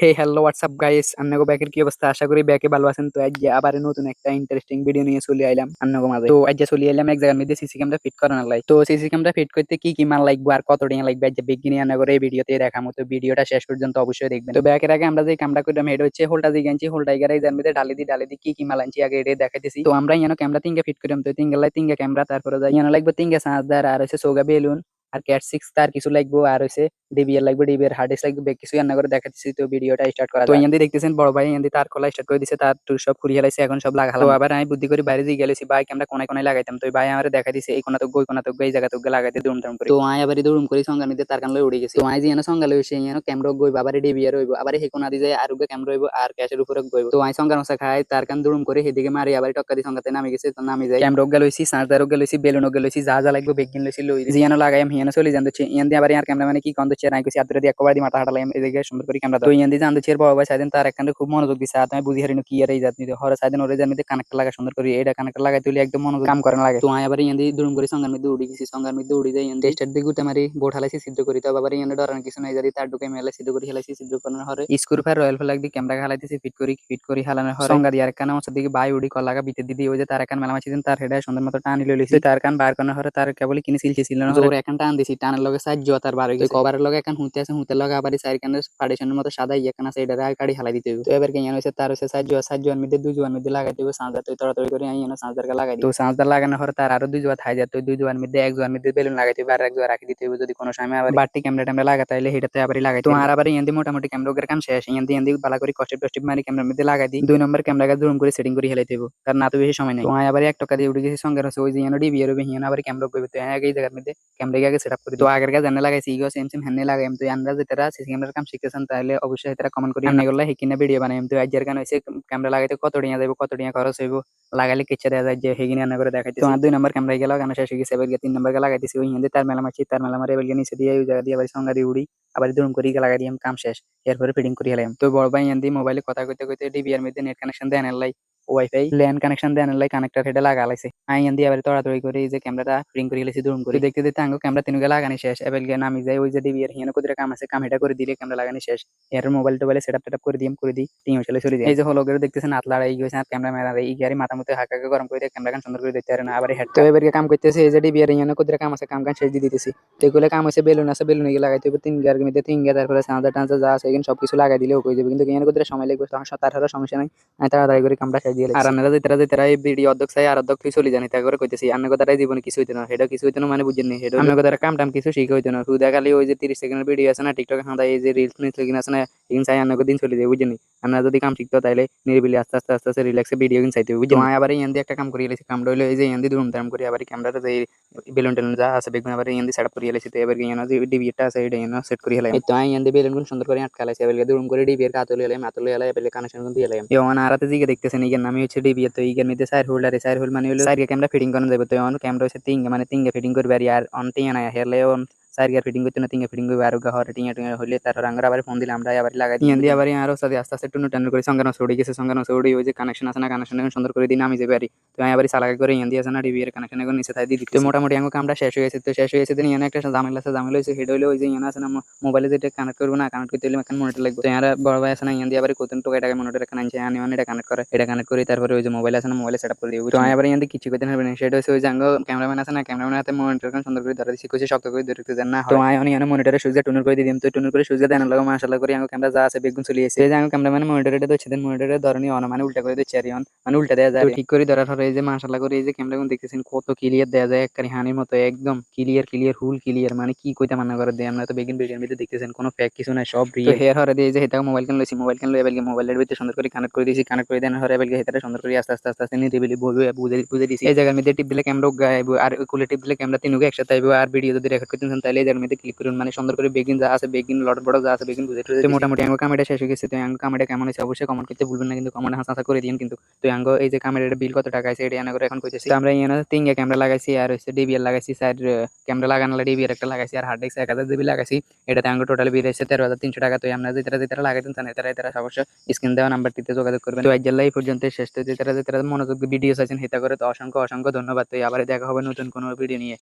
হে hello WhatsApp guys আন্নাগো ব্যাকের কি অবস্থা? আশা করি ব্যাকে ভালো আছেন। তো আজ আবার নতুন একটা ইন্টারেস্টিং ভিডিও নিয়ে চলে আইলাম আন্নাগো মাঝে। তো আজ চলে আইলাম এক জায়গার মধ্যে সিসি ক্যামেরা ফিট করানোর লাই। তো সিসি ক্যামেরা ফিট করতে কি কি মাল লাগবে আর কত টাকা লাগবে আজ বিগিনি আন্নাগো এই ভিডিওতে দেখামো তো ভিডিওটা শেষ পর্যন্ত অবশ্যই দেখবেন। তো ব্যাকের আগে আমরা যে কামটা করলাম, এটা হচ্ছে হোলটা দিকে আনছি। হোলটা এগারে যার মধ্যে ডালি দি ডালি দি কি কি মাল আনছি আগে এটা দেখাইতেছি। তো আমরা ইয়ানো ক্যামেরা তিনকে ফিট করলাম তো তিনকে লাই তিনকে ক্যামেরা তারপরে ইয়ানো লাগবে তিনকে চার্জার আর হচ্ছে সোগা বেলুন, আর ক্যাট সিক্স তার কিছু লাগবে, আর হচ্ছে ডিবিএল লাগবে ডিবিএর হার্ড ডিস্ক লাগবে কিছু রান্না করে দেখাচ্ছি তো ভিডিওটা স্টার্ট করা তো ইয়ান্দি দেখতেছেন বড় ভাই ইয়ান্দি তার কলা স্টার্ট করে দিছে তার টুর সব খুঁড়ি হেলাইছে এখন সব লাগালো তো আবার আমি বুদ্ধি করে বাইরে দিয়ে গেলেছি বাইক আমরা কোনায় কোনায় লাগাইতাম? তো ভাই আমার দেখা দিছে এই কোনা তো গই কোনা তো এই জায়গা তো লাগাইতে দুম টাম করে। তো আই আবার দুম করে সঙ্গা নিতে তার কান লই উড়ে গেছে। তো আই যে সঙ্গা লই সে ইয়ানো ক্যামেরা গই বাবারে ডিবিআর হইব আবার হে কোনা দিয়ে আর উগে ক্যামেরা হইব আর ক্যাশের উপরে গইব। তো আই সঙ্গা নসা খাই তার কান দুম করে হেদিকে মারি আবার টক্কা দি সঙ্গাতে নামি গেছে তো নামি যায়। ক্যামেরা গেল লইছি চার্জার গেল লইছি বেলুন গেল লইছি যা যা লাগবে বেগিন লইছি লই জিয়ানো লাগাইম হিয়ানো চলে যান তো ইয়ান্দি আবার ইয়ার ক্যামেরা মানে কি কন্দ নাই আদরে দিয়ে একবার দি মাথা হাঁটালাম এদিকে সুন্দর করে ক্যামেরা তো জানতে সাইদেন তার খুব মনোযোগ দিছে। আর তুমি বুঝি হারিনো কি আর এই জাত নিতে হরে সাইদেন ওরে জানিতে কানেক্ট লাগা সুন্দর করে এটা কানেক্ট লাগাই তুলি একদম মনোযোগ কাম করেন লাগে তো আবার দুরুম করে সঙ্গার মধ্যে উড়ি গেছি সঙ্গার মধ্যে উড়ি যাই ইয়ান্দি স্টার্ট দিয়ে গুতে মারি বোট হালাইছি সিদ্ধ করি তো আবার ইয়ান্দি ডরান কিছু নাই তার ঢুকে মেলে সিদ্ধ করে হেলাইছি সিদ্ধ করানোর হরে স্ক্রু ফার রয়্যাল ফ্ল্যাগ দিয়ে ক্যামেরা হালাইতেছি ফিট করি ফিট করি হালানোর হরে সঙ্গা দিয়ে আর কান আমার দিকে বাই উড়ি কল লাগা বিতে দিদি ওই যে তার তার হেডে সুন্দর মতো টানি লইছি তার কান বার করানোর হরে তার কিনে সিলছি ছিল না ওর একান টান দিছি টানের লগে সাহায্য তার বার কভারের লগে একান হুতে আছে হুতে লগে আবার সাইড কানের পার্টিশনের মতো সাদা ইয়েকান আছে এটা কাড়ি হালাই দিতে। তো এবার কেন হইছে তার হইছে সাহায্য সাহায্য এর মধ্যে দুই জোয়ার মধ্যে লাগাই দিব সাঁজার তো তাড়াতাড়ি করে আইনো সাঁজার কা লাগাই দিব। তো সাঁজার লাগানোর পরে তার আরও দুই জোয়া থাই যায় তো দুই জোয়ার মধ্যে এক জোয়ার মধ্যে বেলুন লাগাই দিব আর এক জোয়া রাখি দিতে হইব যদি কোনো সময় আবার বাড়তি ক্যামেরা ট্যামেরা লাগাতে হইলে সেটাতে আবার লাগাই তো আর আবার ইয়ান্দি মোটামুটি ক্যামেরা ওগের কাম শেষ ইয়ান্দি ইয়ান্দি বালা করে কষ্ট টস্টিপ মারি ক্যামেরার মধ্যে লাগাই দিই। দুই নম্বর ক্যামেরা জুম করে সেটিং করে হেলাই দেবো কারণ না তো বেশি সময় নেই। তো আবার এক টাকা দিয়ে উঠে গেছি সঙ্গে রয়েছে ওই যে ডিবি হিয়ানো আবার ক্যামেরা করবে তো এই জায়গার মধ্যে ক্যামেরা আগে সেট আপ করি তো আগের কাজ জানে লাগাইছি ইগো সেম সেম হ্যান্ডে লাগাই তো আমরা যেটা সিসি ক্যামেরার কাম শিখতেছেন তাহলে অবশ্যই এটা কমেন্ট করি আমি এগুলো হেকিনা ভিডিও বানাই তো আজের গান হইছে ক্যামেরা লাগাইতে কত টিয়া যাবে কত টিয়া খরচ হইব লাগাইলে কিচ্ছা দেওয়া যায় যে হেগিনি রান্না করে দেখাইতে তোমার দুই নম্বর ক্যামেরা গেল গানা শেষ হয়ে গেছে এবার তিন নম্বর লাগাইতেছি ওই হিন্দি তার মেলা মারছি তার মেলা মারে এবার নিচে দিয়ে ওই জায়গা দিয়ে আবার সঙ্গা দিয়ে উড়ি আবার দুরুম করি লাগাই দিলাম কাম শেষ। এরপরে ফিডিং করি হেলাম তো বড় ভাই ইয়ান্দি মোবাইলে কথা কইতে কইতে ডিবিআর মধ্যে নেট কানেকশন দেন লাই। ওয়াইফাই ল্যান্ড কানেকশন দেন লাই কানেক্টর হেডে লাগা লাইছে আই ইয়ান্দি আবার তাড়াতাড়ি করে যে ক্যামেরাটা ফিটিং করে হেলেছি দুরুম করে। দেখতে দেখতে আঙ্গো ক্যামেরা তিনকে লাগানি শেষ। এবার গিয়ে নামি যায় ওই যে ডিবিআর হিয়ানো কোদিরা কাম আছে, কাম হেটা করে দিলে ক্যামেরা লাগানি শেষ। এর মোবাইল টোবাইলে সেটআপ টেটআপ করে দিম, করে দিই, টিম চলে চলে যায়। এই যে হলো গেলে, দেখতেছেন হাত লাড়াই গেছে আর ক্যামেরা মেরা এই গাড়ি মাথা মতো হাকাকে গরম করে দিয়ে ক্যামেরা গান সুন্দর করে দিতে পারে না। আবার হেড তো এবার কাম করতেছে, এই যে ডিবিআর হিয়ানো কোদিরা কাম আছে, কাম গান শেষ দিয়ে দিতেছি। তো এগুলো কাম আছে বেলুন আছে, বেলুন এগুলো লাগাইতে হবে তিন গার মধ্যে, তিন গা তারপরে সাঁজা টাঁজা যা আছে এখানে সবকিছু লাগাই দিলেও হয়ে যাবে। কিন্তু এখানে কোদিরা সময় লাগবে, তখন তার সমস্যা নাই। তাড়াতাড়ি করে কামটা শেষ দিয়ে আর আপনারা যেতে যেতে এই ভিডিও অধ্যক্ষ চাই আর অধ্যক্ষ চলে জানি তা করে কইতেছি আন্না কথাটাই জীবনে কিছু হইতো না সেটা কিছু হইতো না মানে বুঝেন নি সেটা অন্য কথাটা কাম টাম কিছু শিখে হইতো না শুধু খালি ওই যে তিরিশ সেকেন্ডের ভিডিও আছে না টিকটকে হাঁদা এই যে রিলস মিলস লিখিন আছে না এখানে চাই অন্য দিন চলে যায় বুঝেনি আপনারা যদি কাম শিখতো তাহলে নিরিবিলি আস্তে আস্তে আস্তে আস্তে রিল্যাক্সে ভিডিও কিন চাইতে বুঝলি আমি আবার ইয়ান্দি একটা কাম করি এলেছি কাম রইল এই যে ইয়ান্দি দুরুম তারাম করি আবার ক্যামেরাটা যে বেলুন টেলুন যা আছে বেগুন আবার ইয়ান্দি সেটআপ করি এলেছি তো এবার ইয়ানো যে ডিবিটা আছে এটা ইয়ানো সেট করি হেলাই তো আমি ইয়ান্দি বেলুনগুলো সুন্দর করে আটকা লাইছি এবার দুরুম করে ডিবির কাতলে এলাই মাতলে এলাই এবার কানেকশন দিয়ে এলাই যেমন আরাতে দিকে দেখতেছেন ইগের নামই হচ্ছে ডিবি তো ইগের মধ্যে সাইড হোল্ডারে সাইড হোল্ড মানে হলো সাইড ক্যামেরা ফিটিং করানো যাবে তো অন ক্যামেরা হচ্ছে তিন মানে তিনগে ফিটিং করবে আর অন টিয়া না হেলে অন সাইড ফিটিং করতে না তিন ফিটিং করবে আর টিয়া টিয়া হলে তার রঙের আবার ফোন দিলে আমরা আবার লাগাই দিয়ে দিয়ে আবার আরও সাথে আস্তে আস্তে টুনু টানু করে সঙ্গে নষ্ট গেছে সঙ্গে নষ্ট উড়ে ওই যে কানেকশন আছে না কানেকশন সুন্দর করে দিন আমি যাবে আর তো আমি আবার সালাকা করে ইয়ান দিয়ে আছে না ডিবি এর কানেকশন এখন নিচে তাই দিতে মোটামুটি আমার কামটা শেষ হয়ে গেছে তো শেষ হয়ে গেছে দিন ইয়ান একটা ঝামেলা আছে ঝামেলা হয়েছে সেটা হলো ওই যে ইয়ান আছে না মোবাইলে যেটা কানেক্ট করব না কানেক্ট করতে হলে এখন মনিটর লাগবে তো ইয়ার বড় ভাই আছে না ইয়ান দিয়ে আবার কত টাকা টাকা মনিটর এখানে আনছে আনি মানে এটা কানেক্ট করে এটা কানেক্ট করে তারপরে ওই যে মোবাইল আছে না মোবাইলে সেট আপ করে দিব তো আমি আবার ইয়ান কিছু করতে পারবে না সেটা হচ্ছে ওই যে আঙ্গ ক্যামেরাম্যান আছে না ক্যামেরাম্যান হাতে মনিটর সুন্দর করে ধরে দিচ্ছি কইছে শক্ত করে ধরে না তো অনেক মনিটরে সুইচটা টুনুর করে দিলাম তো টুনুর করে সুইচটা দেন লাগে মাশাআল্লাহ করে আঙ্গ ক্যামেরা যা আছে বেগুন চলে এসে যে আঙ্গ ক্যামেরাম্যান মনিটরে দিচ্ছে দেন মনিটরে ধরনি অন মানে উল্টা করে দিচ্ছে আর অন মানে উল্টা দেওয়া যায় ঠিক করে ধরার পরে এই যে মাশাআল্লাহ করে এই যে ক্যামেরা দেখতেছেন কত ক্লিয়ার দেওয়া যায় একবারে হানির মতো একদম ক্লিয়ার ক্লিয়ার হুল ক্লিয়ার মানে কি কইতে মানা করে দেয় আমরা তো বেগিন ভিডিওর ভিতরে দেখতেছেন কোনো ফেক কিছু নাই সব রিয়েল হেয়ার হরে দিয়ে যে এটা মোবাইল কেন লইছি মোবাইল কেন লই এবারে মোবাইলের ভিতরে সুন্দর করে কানেক্ট করে দিয়েছি কানেক্ট করে দেন হরে এবারে হেতারে সুন্দর করে আস্তে আস্তে আস্তে আস্তে নিরিবিলি বলবে বুঝে এই জায়গার মধ্যে টিপ দিলে ক্যামেরা আর কুলে টিপ দিলে ক্যামেরা তিনুকে একসাথে আইব আর ভিডিও যদি রেকর্ড করতেছেন তাহলে এই জায়গার মধ্যে ক্লিক করুন। মানে সুন্দর করে বেগিন যা আছে বেগিন লট বড় যা আছে বেগিন বুঝে মোটামুটি আঙ্গ কামেটা শেষ হয়ে গেছে। তো আঙ্গ কামেটা কেমন হয়েছে অবশ্যই কমেন্ট করতে ভুলবেন না। কিন্তু কমেন্ট হাসা করে দিন কিন্তু। তো আঙ্গ এই যে কামেরার বিল কত টাকা আছে এটা এনে করে এখন কইতেছি। আমরা এনে তিনগে ক্যামেরা লাগাইছি আর হচ্ছে ডিবিএল লাগাইছি সাইড ক্যামেরা লাগানো ডিবিএল একটা লাগাইছি আর হার্ড ডিস্ক এক হাজার জিবি লাগাইছি। এটাতে আঙ্গ টোটাল বিল এসে তেরো হাজার তিনশো টাকা। তো আমরা যেটা যেটা লাগাইতেন তাহলে তারা তারা অবশ্যই স্ক্রিন দেওয়া নাম্বারটিতে যোগাযোগ করবেন। তো আজ এই পর্যন্ত শেষ তো যেটা যেটা মনোযোগ ভিডিও চাইছেন হিতা করে তো অসংখ্য অসংখ্য ধন্যবাদ। তো আবার দেখা হবে নতুন কোনো ভিডিও নিয়ে।